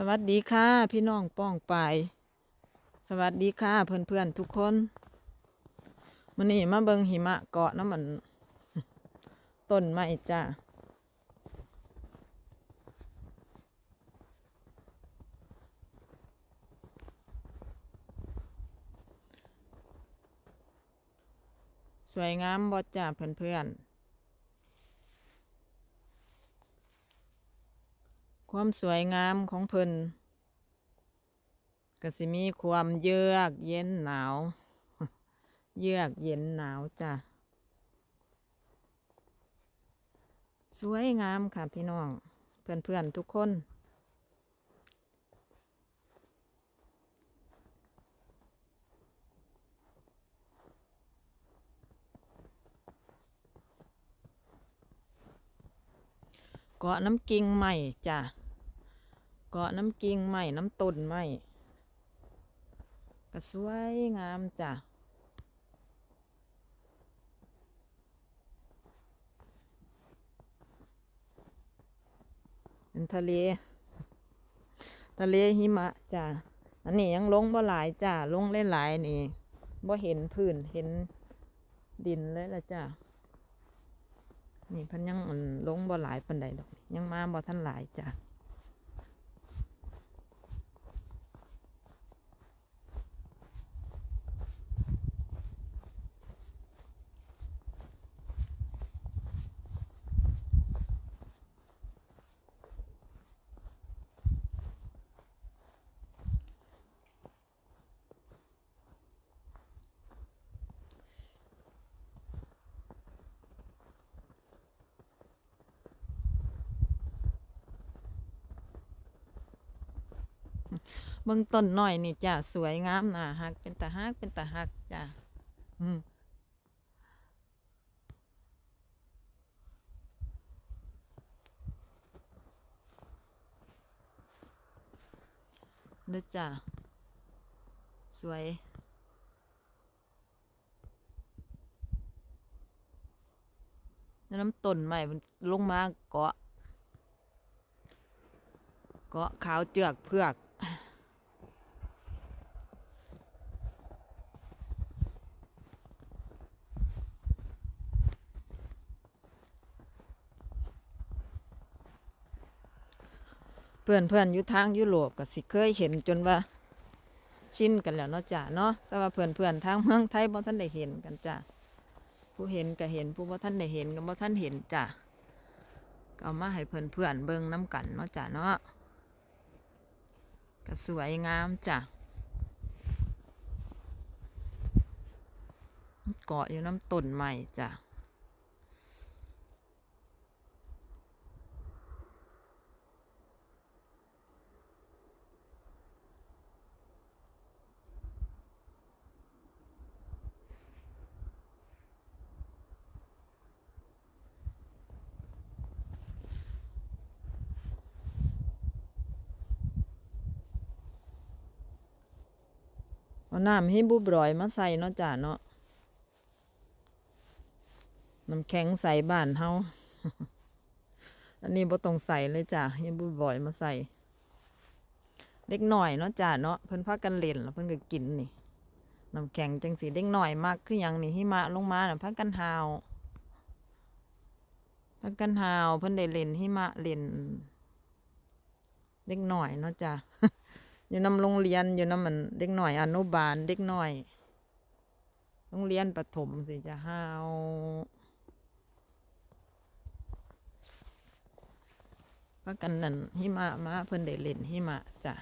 สวัสดีค่ะพี่น้องป้องไป สวัสดีค่ะเพื่อนเพื่อนๆทุกคนมันนี่มาเบิงหิมะเกาะน้ำมันต้นไม้จ้าสวยงามบ่จ้าเพื่อนๆ ความสวยงามของเพิ่นก็สิมีความเยือกเย็นหนาว เยือกเย็นหนาวจ้ะ สวยงามค่ะพี่น้อง เพื่อนๆทุกคนเกาะน้ำกิ่งใหม่จ้ะ เกาะน้ำกิ่งใหม่น้ำต้นใหม่ก็สวยงามจ้ะเป็นทะเล ทะเลหิมะจ้ะอันนี้ยังลงบ่หลายจ้ะลงหลายๆนี่บ่เห็นพื้นเห็นดินเลยละจ้ะนี่พันยังลงบ่หลายปันใดดอก ยังมาบ่ทันหลายจ้ะ เบื้องต้นหน่อยนี่จ้ะสวยงามน่าฮักเป็นตาฮักเป็นตาฮักจ้ะอืมเด้อจ้ะสวยน้ำต้นใหม่มันลงมาเกาะ เกาะขาวเจือกเพือก เพื่อนเพื่อนยู่ทางยุโรปก็สิเคยเห็นจนว่าชินกันแล้วเนาะจ้ะเนาะแต่ว่าเพื่อนเพื่อนทางเมืองไทยบ่ท่านได้เห็นกันจ้ะผู้เห็นก็เห็นผู้บ่ท่านได้เห็นก็บ่ท่านเห็นจ้ะก็เอามาให้เพื่อนเพื่อนเบิ่งน้กันเนาะจ้ะเนาะก็สวยงามจ้ะเกาะอยู่น้ำต้นใหม่จ้ะ เอาน้ำให้บุบรอยมาใส่เนาะจ้ะเนาะน้ำแข็งใส่บ้านเฮาอันนี้บ่ต้องใส่เลยจ้ะให้บุบรอยมาใส่เด็กหน่อยเนาะจ้ะเนาะเพิ่นพากันเล่นแล้วเพิ่นก็กินนี่น้ำแข็งจังสีเด็กหน่อยมากคือหยังนี่หิมะลงมาน่ะพากันหาวพากันหาวเพิ่นได้เล่นหิมะเล่นเด็กหน่อยเนาะจ้ะ อยู่นำโรงเรียนอยู่นำมันเด็กหน่อยอนุบาลเด็กหน่อย โรงเรียนประถมสิจะห้าวพากันนั่นหิมะมาเพิ่นได้เล่นหิมะจ้ะ